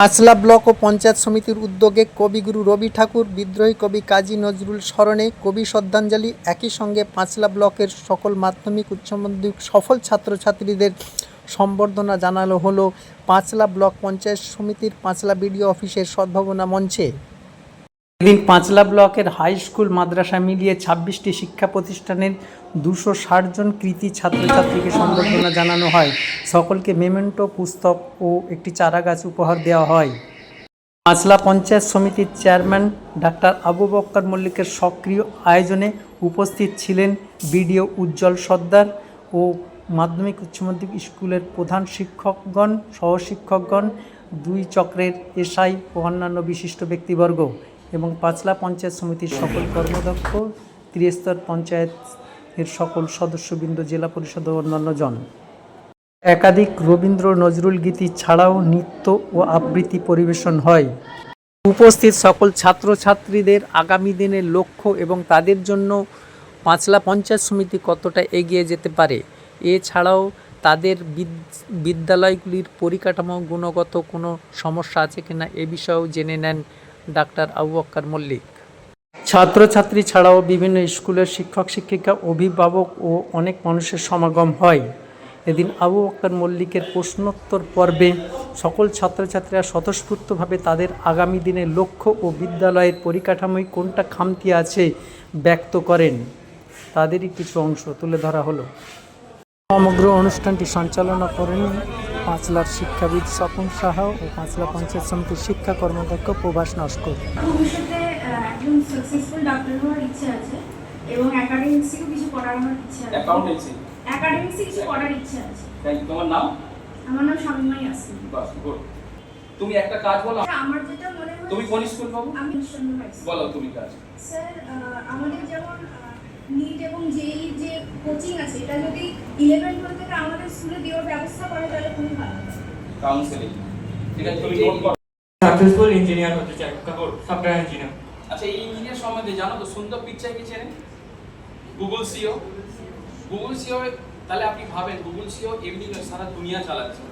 আচলা block ও পঞ্চায়েত সমিতির উদ্যোগে কবিগুরু রবি ঠাকুর, বিদ্রোহী কবি কাজী নজরুল স্মরণে কবি শ্রদ্ধাঞ্জলি একই সঙ্গে পাঁচলা ব্লকের সকল মাধ্যমিক, উচ্চ মাধ্যমিক সফল ছাত্রছাত্রীদের সম্বর্ধনা জানানো হলো পাঁচলা ব্লক পঞ্চায়েত সমিতির পাঁচলা বিডিও অফিসের সদ্ভাবনা মঞ্চে। এদিন পাঁচলা ব্লকের হাই স্কুল মাদ্রাসা মিলিয়ে ছাব্বিশটি শিক্ষা প্রতিষ্ঠানের দুশো ষাট জন কৃতি ছাত্রছাত্রীকে সম্বর্ধনা জানানো হয়। সকলকে মেমেন্টো, পুস্তক ও একটি চারা গাছ উপহার দেওয়া হয়। পাঁচলা পঞ্চায়েত সমিতির চেয়ারম্যান ডাক্তার আবু বক্কর মল্লিকের সক্রিয় আয়োজনে উপস্থিত ছিলেন বিডিও উজ্জ্বল সর্দার ও মাধ্যমিক উচ্চ মাধ্যমিক স্কুলের প্রধান শিক্ষকগণ, সহশিক্ষকগণ, দুই চক্রের এসআই ও অন্যান্য বিশিষ্ট ব্যক্তিবর্গ। এবং পাঁচলা পঞ্চায়েত সমিতির সকল কর্মদক্ষ, ত্রিস্তর পঞ্চায়েত এর সকল সদস্যবৃন্দ, জেলা পরিষদ ও অন্যান্য জন। একাধিক রবীন্দ্র নজরুল গীতি ছাড়াও নৃত্য ও আবৃত্তি পরিবেশন হয়। উপস্থিত সকল ছাত্রছাত্রীদের আগামী দিনের লক্ষ্য এবং তাদের জন্য পাঁচলা পঞ্চায়েত সমিতি কতটা এগিয়ে যেতে পারে এছাড়াও তাদের বিদ- বিদ্যালয়গুলির পরিকাঠামো গুণগত কোনো সমস্যা আছে কিনা এ বিষয়েও জেনে নেন ডাক্তার আবু আক্কার মল্লিক। ছাত্রছাত্রী ছাড়াও বিভিন্ন স্কুলের শিক্ষক, শিক্ষিকা, অভিভাবক ও অনেক মানুষের সমাগম হয়। এদিন আবু আক্তার মল্লিকের প্রশ্নোত্তর পর্বে সকল ছাত্রছাত্রীরা স্বতঃস্ফূর্তভাবে তাদের আগামী দিনের লক্ষ্য ও বিদ্যালয়ের পরিকাঠামোয় কোনটা খামতি আছে ব্যক্ত করেন। তাদেরই কিছু অংশ তুলে ধরা হলো। সমগ্র অনুষ্ঠানটি সঞ্চালনা করেন পাঁচলার শিক্ষাবিদ স্বপন সাহা ও পাঁচলা পঞ্চায়েত সমিতির শিক্ষা কর্মদক্ষ প্রভাস নস্কর। ভবিষ্যতে একজন সাকসেসফুল ডাক্তার হওয়ার ইচ্ছে আছে এবং একাডেমিক্সেও কিছু পড়ার আমার ইচ্ছে আছে। অ্যাকাউন্টেন্সি একাডেমিক্সে কিছু পড়ার ইচ্ছে আছে। তাই তোমার নাম? আমার নাম শামিমাই আসিম বাস গুড তুমি একটা কাজ বলো। আমার যেটা মনে হয় তুমি কোন স্কুল পাবো আমি ঈশ্বরচন্দ্র হাই স্কুল। বলো তুমি কাজ। স্যার আমাদের যেমন নিট এবং জেই যে কোচিং আছে এটা যদি ইলেভেন টুয়েলভ থেকে আমাদের স্কুলে দেওয়ার ব্যবস্থা করে তাহলে খুবই ভালো। কাউন্সিলিং ঠিক আছে তুমি নোট করো। সাকসেসফুল ইঞ্জিনিয়ার হতে চাই কাপড় সফটওয়্যার ইঞ্জিনিয়ার আচ্ছা এই ইঞ্জিনিয়ার সম্বন্ধে জানো তো সুন্দর পিকচার কি চেনে গুগল সিও গুগল সিও তাহলে আপনি ভাবেন গুগল সিও এমনি নয় সারা দুনিয়া চালাচ্ছে।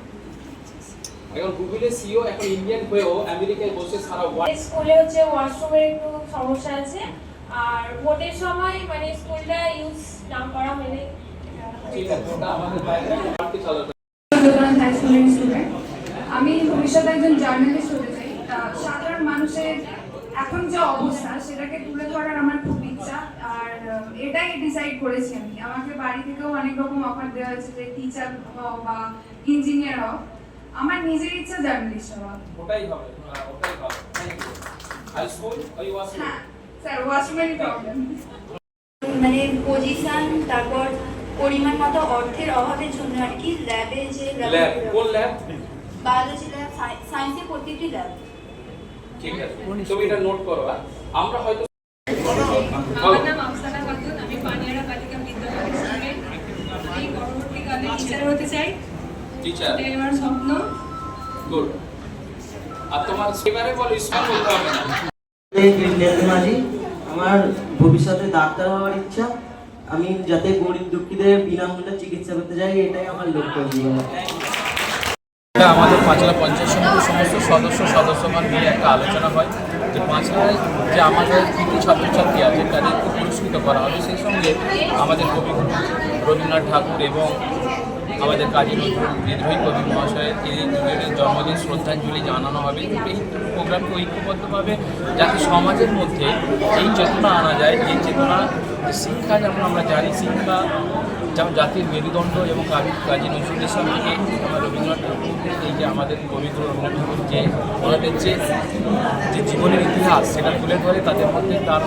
এখন গুগলের সিও এখন ইন্ডিয়ান হয়েও আমেরিকায় বসে সারা ওয়ার্ল্ড স্কুলে হচ্ছে ওয়াশরুমের একটু সমস্যা আছে। আর ভোটের সময় মানে স্কুলটা ইউজ না করা হলে আমি ভবিষ্যতে একজন জার্নালিস্ট হতে চাই। সাধারণ মানুষের এখন যে অবস্থা সেটাকে তুলে ধরার আমার খুব ইচ্ছা। আর এটাই ডিসাইড করেছি আমি। আমাকে বাড়ি থেকেও অনেক রকম অফার দেওয়া হয়েছে যে টিচার হও বা ইঞ্জিনিয়ার হও আমার নিজের ইচ্ছা জার্নালিস্ট হওয়া। ওটাই হবে হ্যাঁ, ওটাই হবে। থ্যাংক ইউ হাই স্কুল ওই ওয়াশ হ্যাঁ। মানে পজিশন তারপর পরিমাণ মতো অর্থের অভাবের জন্য আর কি ল্যাবে যে ল্যাব কোন ল্যাব বায়োলজি ল্যাব সায়েন্সের প্রত্যেকটি ল্যাব ঠিক আছে তুমি এটা নোট করো আমরা হয়তো আমার নাম আফসানা খাতুন আমি পানিয়ারা বালিকা বিদ্যালয়ের স্টুডেন্ট আমি পরবর্তীকালে টিচার হতে চাই। টিচার এটাই আমার স্বপ্ন। গুড আর তোমার সেবারে বলো স্কুল বলতে হবে না। ইন্ডিয়াতে মাঝি আমার ভবিষ্যতে ডাক্তার হওয়ার ইচ্ছা। আমি যাতে গরিব দুঃখীদের বিনামূল্যে চিকিৎসা করতে যাই, এটাই আমার লক্ষ্য জীবনে। আমাদের পাঁচলা পঞ্চায়েত সমিতির সমস্ত সদস্য, সদস্যগণ মিলে একটা আলোচনা হয়। যে পাঁচলায় যে আমাদের কৃতি ছাত্রছাত্রী আছে, তাদেরকে পুরস্কৃত করা হবে। সেই সঙ্গে আমাদের কবিগুরু রবীন্দ্রনাথ ঠাকুর এবং আমাদের কাজী নজরুল বিদ্রোহী কবি মহাশয়ের জন্মদিন শ্রদ্ধাঞ্জলি জানানো হবে। এই প্রোগ্রামকে ঐক্যবদ্ধভাবে যাতে সমাজের মধ্যে এই চেতনা আনা যায়, যে চেতনা শিক্ষা যেমন আমরা জানি, শিক্ষা যেমন জাতির মেরুদণ্ড এবং কাজী কাজী নজরুল ইসলাম থেকে আমরা রবীন্দ্রনাথ ঠাকুর এই যে আমাদের কবিগুরু রবীন্দ্রনাথ ঠাকুর যে ওনাদের যে যে জীবনের ইতিহাস, সেটা তুলে ধরে তাদের মধ্যে তার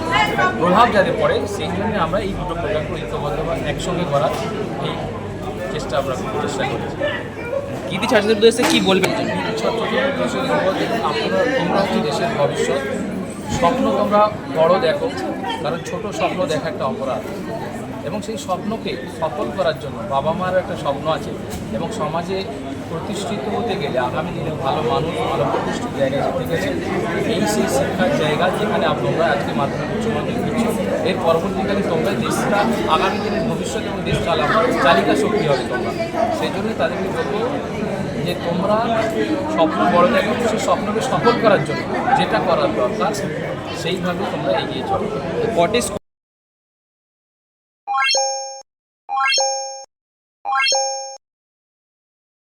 প্রভাব যাতে পড়ে, সেই জন্য আমরা এই দুটো প্রোগ্রামকে ঐক্যবদ্ধভাবে একসঙ্গে করার এই চেষ্টা আমরা চেষ্টা করেছি। কৃতি ছাত্রদের উদ্দেশ্যে কী বলবেন ছাত্রদের আপনারা তোমরা হচ্ছে দেশের ভবিষ্যৎ। স্বপ্ন তোমরা বড় দেখো, কারণ ছোট স্বপ্ন দেখা একটা অপরাধ। এবং সেই স্বপ্নকে সফল করার জন্য বাবা মার একটা স্বপ্ন আছে, এবং সমাজে প্রতিষ্ঠিত হতে গেলে আগামী দিনে ভালো মানুষ, ভালো প্রতিষ্ঠিত জায়গায় যেতে গেলে এই সেই শিক্ষার জায়গা যেখানে তোমরা আজকে মাধ্যমিক, উচ্চ মাধ্যমিক দিচ্ছ এর পরবর্তীকালে তোমরা দেশটা, আগামী দিনের ভবিষ্যৎ এবং দেশ চালাবো চালিকা শক্তি হবে তোমরা। সেই জন্যই তাদেরকে বলব যে তোমরা স্বপ্ন বড় দেখো, সেই স্বপ্নকে সফল করার জন্য যেটা করার দরকার, সেইভাবে তোমরা এগিয়ে চলো।